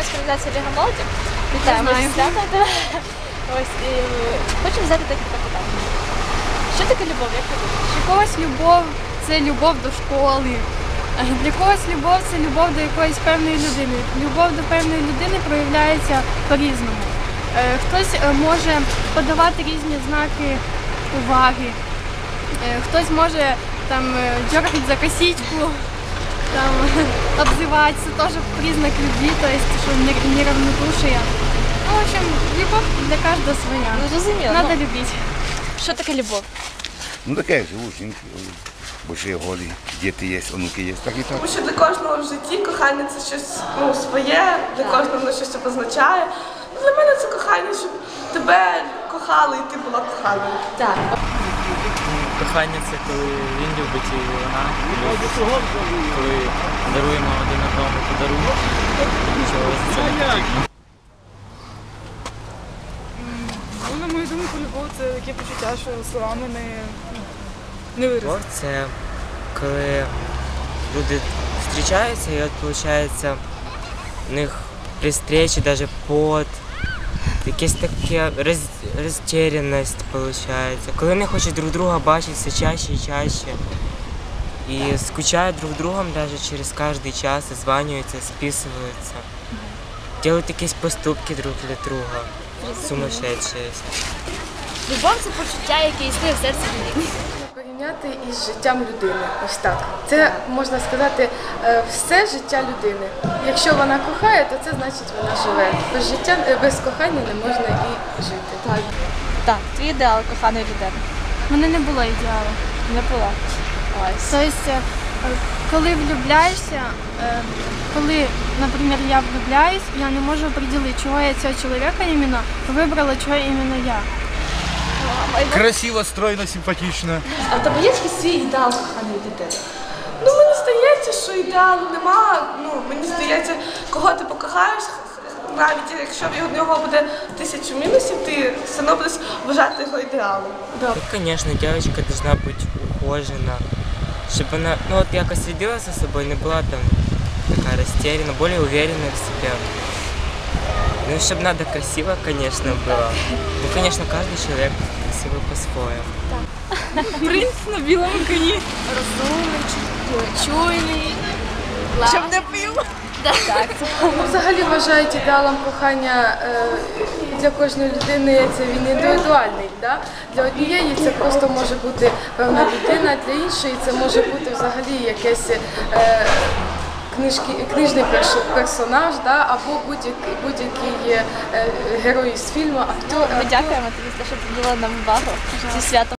громадська організація Ліга молоді. Вітаємо знаю. Ось і хочемо задати декілька питань. Що таке любов? Як ви думаєте? Для когось любов це любов до школи. Для когось любов це любов до якоїсь певної людини. Любов до певної людини проявляється по-різному. Е, Хтось е, може подавати різні знаки уваги, Е, хтось може там дергати за косичку, там, обзивати, це теж признак любви, то есть, що не- неравнодушие. Ну, в общем, любов для кожного своя. Ну, зрозуміло. Надо любить. що таке любов? Ну таке живу, жінки, бо ще голі, діти є, онуки є, так і так. Тому що для кожного в житті кохання це щось ну, своє, для кожного воно щось обозначає. Ну, Для мене це кохання, щоб тебе кохали і ти була коханою. Так. Кохання це коли він любить і вона любить. Коли даруємо один одному подарунок, нічого за це не потрібно. Ну, на мою думку, любов це таке почуття, що словами не, не виразити. Любов це коли люди зустрічаються і от виходить у них при встречі навіть пот, якась така роз, розтеряність виходить. Коли вони хочуть друг друга бачити все чаще і чаще. І скучають друг другом навіть через кожен час, званюються, списуються. Делають якісь поступки друг для друга. Сумасшедшие. Любов це почуття, яке існує в серці людини. Порівняти із життям людини. Ось так. Це можна сказати е, все життя людини. Якщо вона кохає, то це значить вона живе. Без життя е, без кохання не можна і жити. Так. Так, твій ідеал коханої людини. У мене не було ідеалу. Не була. Ось. Тобто, коли влюбляєшся, коли, наприклад, я влюбляюсь, я не можу определити, чого я цього чоловіка іменно вибрала, чого іменно я. Красиво, стройно, симпатично. А в тебе є якийсь свій ідеал коханої дитини? Ну, мені здається, що ідеалу нема. Ну, мені здається, кого ти покохаєш, навіть якщо в нього буде тисячу мінусів, ти все одно будеш вважати його ідеалом. Ну, конечно, девочка должна быть ухожена, чтобы она, ну вот якось следила за собой, не была там такая растеряна, более уверенная в себе. Ну, и чтобы надо красиво, конечно, было. Ну, конечно, каждый человек красивый по-своему. Принц на білому коні. Розумний, чуйний. Щоб не пив. Так. Ну, взагалі вважають ідеалом кохання е, для кожної людини це він індивідуальний. Да? Для однієї це просто може бути певна людина, для іншої це може бути взагалі якесь. Е, Книжки, книжний персонаж, да, або будь-який будь-який е, герой з фільму, актор. Ми дякуємо тобі що ти нам увагу зі святом.